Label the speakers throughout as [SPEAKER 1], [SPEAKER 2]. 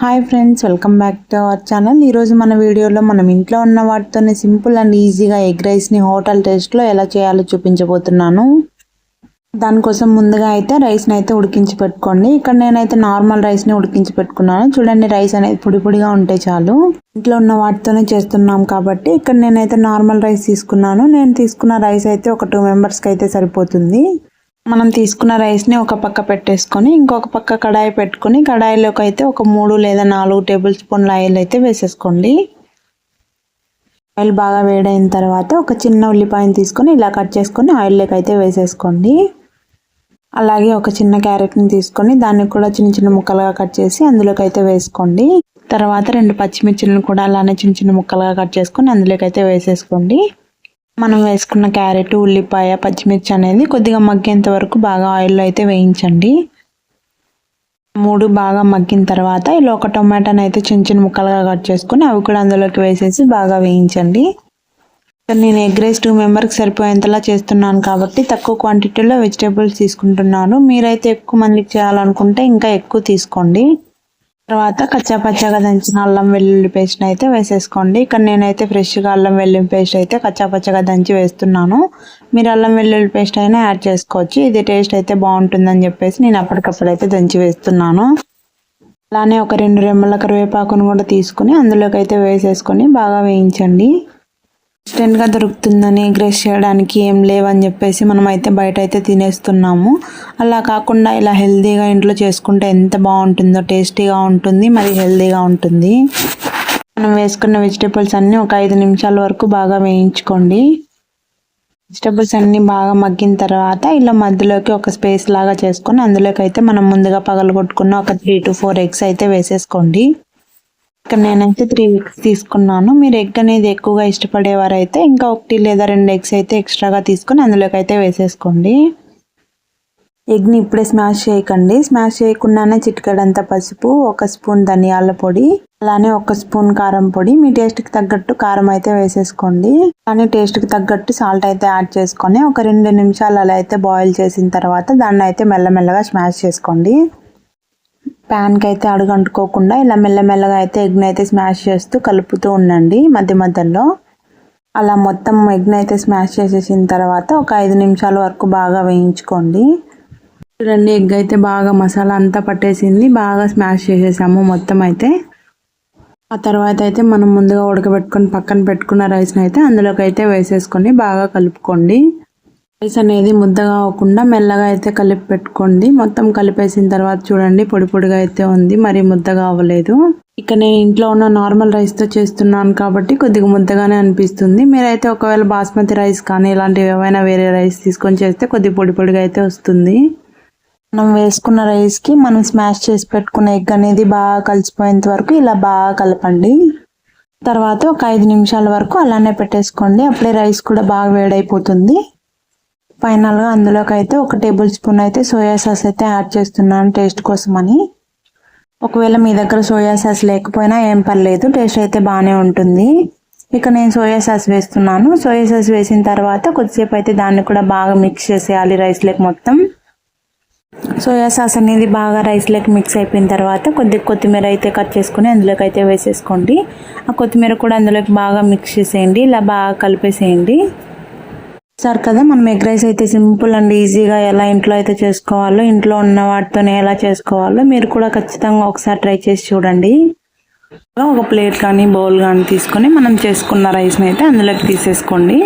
[SPEAKER 1] Hi friends welcome back to our channel ఈరోజు మన వీడియోలో మనం ఇంట్లో ఉన్న వాటితోనే సింపుల్ అండ్ ఈజీగా ఎగ్ రైస్ని హోటల్ టేస్ట్లో ఎలా చేయాలో చూపించబోతున్నాను. దానికోసం ముందుగా అయితే రైస్ని అయితే ఉడికించి పెట్టుకోండి. ఇక్కడ నేనైతే నార్మల్ రైస్ని ఉడికించి పెట్టుకున్నాను. చూడండి రైస్ అనేది పొడి పొడిగా ఉంటే చాలు. ఇంట్లో ఉన్న వాటితోనే చేస్తున్నాం కాబట్టి ఇక్కడ నేనైతే నార్మల్ రైస్ తీసుకున్నాను. నేను తీసుకున్న రైస్ అయితే ఒక టూ మెంబర్స్కి అయితే సరిపోతుంది. మనం తీసుకున్న రైస్ని ఒక పక్క పెట్టేసుకొని ఇంకొక పక్క కడాయి పెట్టుకొని కడాయిలోకి అయితే ఒక మూడు లేదా నాలుగు టేబుల్ స్పూన్ల ఆయిల్ అయితే వేసేసుకోండి. ఆయిల్ బాగా వేడైన తర్వాత ఒక చిన్న ఉల్లిపాయను తీసుకొని ఇలా కట్ చేసుకొని ఆయిల్లోకి అయితే వేసేసుకోండి. అలాగే ఒక చిన్న క్యారెట్ని తీసుకొని దాన్ని కూడా చిన్న చిన్న ముక్కలుగా కట్ చేసి అందులోకి అయితే వేసుకోండి. తర్వాత రెండు పచ్చిమిర్చిలను కూడా అలానే చిన్న చిన్న ముక్కలుగా కట్ చేసుకొని అందులోకి అయితే వేసేసుకోండి. మనం వేసుకున్న క్యారెట్ ఉల్లిపాయ పచ్చిమిర్చి అనేది కొద్దిగా మగ్గేంత వరకు బాగా ఆయిల్లో అయితే వేయించండి. మూడు బాగా మగ్గిన తర్వాత ఇలా ఒక టొమాటోని అయితే చిన్న చిన్న ముక్కలుగా కట్ చేసుకుని అవి కూడా అందులోకి వేసేసి బాగా వేయించండి. నేను ఎగ్ రైస్ టూ మెంబర్కి సరిపోయేంతలా చేస్తున్నాను కాబట్టి తక్కువ క్వాంటిటీలో వెజిటేబుల్స్ తీసుకుంటున్నాను. మీరైతే ఎక్కువ మందికి చేయాలనుకుంటే ఇంకా ఎక్కువ తీసుకోండి. తర్వాత కచ్చాపచ్చగా దంచిన అల్లం వెల్లుల్లి పేస్ట్ అయితే వేసేసుకోండి. ఇక్కడ నేనైతే ఫ్రెష్గా అల్లం వెల్లుల్లి పేస్ట్ అయితే కచ్చా పచ్చగా దంచి వేస్తున్నాను. మీరు అల్లం వెల్లుల్లి పేస్ట్ అయినా యాడ్ చేసుకోవచ్చు. ఇది టేస్ట్ అయితే బాగుంటుందని చెప్పేసి నేను అప్పటికప్పుడు అయితే దంచి వేస్తున్నాను. అలానే ఒక రెండు రెమ్మల కరివేపాకును కూడా తీసుకుని అందులోకి అయితే వేసేసుకొని బాగా వేయించండి. ఇన్స్టెంట్గా దొరుకుతుందని గ్రెస్ చేయడానికి ఏం లేవని చెప్పేసి మనం అయితే బయట అయితే తినేస్తున్నాము. అలా కాకుండా ఇలా హెల్తీగా ఇంట్లో చేసుకుంటే ఎంత బాగుంటుందో టేస్టీగా ఉంటుంది మరి హెల్తీగా ఉంటుంది. మనం వేసుకున్న వెజిటేబుల్స్ అన్నీ ఒక ఐదు నిమిషాల వరకు బాగా వేయించుకోండి. వెజిటేబుల్స్ అన్నీ బాగా మగ్గిన తర్వాత ఇలా మధ్యలోకి ఒక స్పేస్ లాగా చేసుకొని అందులోకి అయితే మనం ముందుగా పగలగొట్టుకున్న ఒక త్రీ టు ఫోర్ ఎగ్స్ అయితే వేసేసుకోండి. ఇక్కడ నేనైతే త్రీ ఎగ్స్ తీసుకున్నాను. మీరు ఎగ్ అనేది ఎక్కువగా ఇష్టపడేవారైతే ఇంకా ఒకటి లేదా రెండు ఎగ్స్ అయితే ఎక్స్ట్రాగా తీసుకొని అందులోకి అయితే వేసేసుకోండి. ఎగ్ని ఇప్పుడే స్మాష్ చేయకండి. స్మాష్ చేయకుండానే చిటికడంత పసుపు ఒక స్పూన్ ధనియాల పొడి అలానే ఒక స్పూన్ కారం పొడి. మీ టేస్ట్కి తగ్గట్టు కారం అయితే వేసేసుకోండి. అలానే టేస్ట్కి తగ్గట్టు సాల్ట్ అయితే యాడ్ చేసుకొని ఒక రెండు నిమిషాలు అలా అయితే బాయిల్ చేసిన తర్వాత దాన్ని అయితే మెల్లమెల్లగా స్మాష్ చేసుకోండి. ప్యాన్కి అయితే అడుగంటుకోకుండా ఇలా మెల్లమెల్లగా అయితే ఎగ్ని అయితే స్మాష్ చేస్తూ కలుపుతూ ఉండండి మధ్య మధ్యలో. అలా మొత్తం ఎగ్ని అయితే స్మాష్ చేసేసిన తర్వాత ఒక ఐదు నిమిషాల వరకు బాగా వేయించుకోండి. చూడండి ఎగ్ అయితే బాగా మసాలా అంతా పట్టేసింది బాగా స్మాష్ చేసేసాము మొత్తం అయితే. ఆ తర్వాత అయితే మనం ముందుగా ఉడకబెట్టుకొని పక్కన పెట్టుకున్న రైస్ని అయితే అందులోకి అయితే వేసేసుకొని బాగా కలుపుకోండి. రైస్ అనేది ముద్దగా అవ్వకుండా మెల్లగా అయితే కలిపి పెట్టుకోండి. మొత్తం కలిపేసిన తర్వాత చూడండి పొడి పొడిగా అయితే ఉంది. మరి ముద్దగా అవ్వలేదు. ఇక నేను ఇంట్లో ఉన్న నార్మల్ రైస్తో చేస్తున్నాను కాబట్టి కొద్దిగా ముద్దగానే అనిపిస్తుంది. మీరైతే ఒకవేళ బాస్మతి రైస్ కానీ ఇలాంటివి ఏవైనా వేరే రైస్ తీసుకొని చేస్తే కొద్దిగా పొడి పొడిగా అయితే వస్తుంది. మనం వేసుకున్న రైస్కి మనం స్మాష్ చేసి పెట్టుకున్న ఎగ్ అనేది బాగా కలిసిపోయేంత వరకు ఇలా బాగా కలపండి. తర్వాత ఒక ఐదు నిమిషాల వరకు అలానే పెట్టేసుకోండి. అప్పుడే రైస్ కూడా బాగా వేడైపోతుంది. ఫైనల్గా అందులోకి అయితే ఒక టేబుల్ స్పూన్ అయితే సోయా సాస్ అయితే యాడ్ చేస్తున్నాను టేస్ట్ కోసమని. ఒకవేళ మీ దగ్గర సోయా సాస్ లేకపోయినా ఏం పర్లేదు టేస్ట్ అయితే బాగానే ఉంటుంది. ఇక నేను సోయా సాస్ వేస్తున్నాను. సోయా సాస్ వేసిన తర్వాత కొద్దిసేపు అయితే దాన్ని కూడా బాగా మిక్స్ చేసేయాలి రైస్ లేక్ మొత్తం. సోయా సాస్ అనేది బాగా రైస్ రైస్లోకి మిక్స్ అయిపోయిన తర్వాత కొద్దిగా కొత్తిమీర అయితే కట్ చేసుకుని అందులోకి అయితే వేసేసుకోండి. ఆ కొత్తిమీర కూడా అందులోకి బాగా మిక్స్ చేసేయండి ఇలా బాగా కలిపేసేయండి. సార్ కదా మనం ఎగ్ రైస్ అయితే సింపుల్ అండ్ ఈజీగా ఎలా ఇంట్లో అయితే చేసుకోవాలో ఇంట్లో ఉన్న వాటితోనే ఎలా చేసుకోవాలో మీరు కూడా ఖచ్చితంగా ఒకసారి ట్రై చేసి చూడండి. ఒక ప్లేట్ కానీ బౌల్ కానీ తీసుకొని మనం చేసుకున్న రైస్ని అయితే అందులోకి తీసేసుకోండి.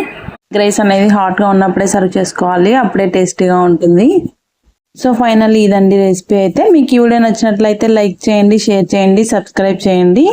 [SPEAKER 1] రైస్ అనేది హాట్గా ఉన్నప్పుడే సర్వ్ చేసుకోవాలి అప్పుడే టేస్టీగా ఉంటుంది. సో ఫైనల్ ఇదండి రెసిపీ అయితే. మీకు ఈ వీడియో నచ్చినట్లయితే లైక్ చేయండి షేర్ చేయండి సబ్స్క్రైబ్ చేయండి.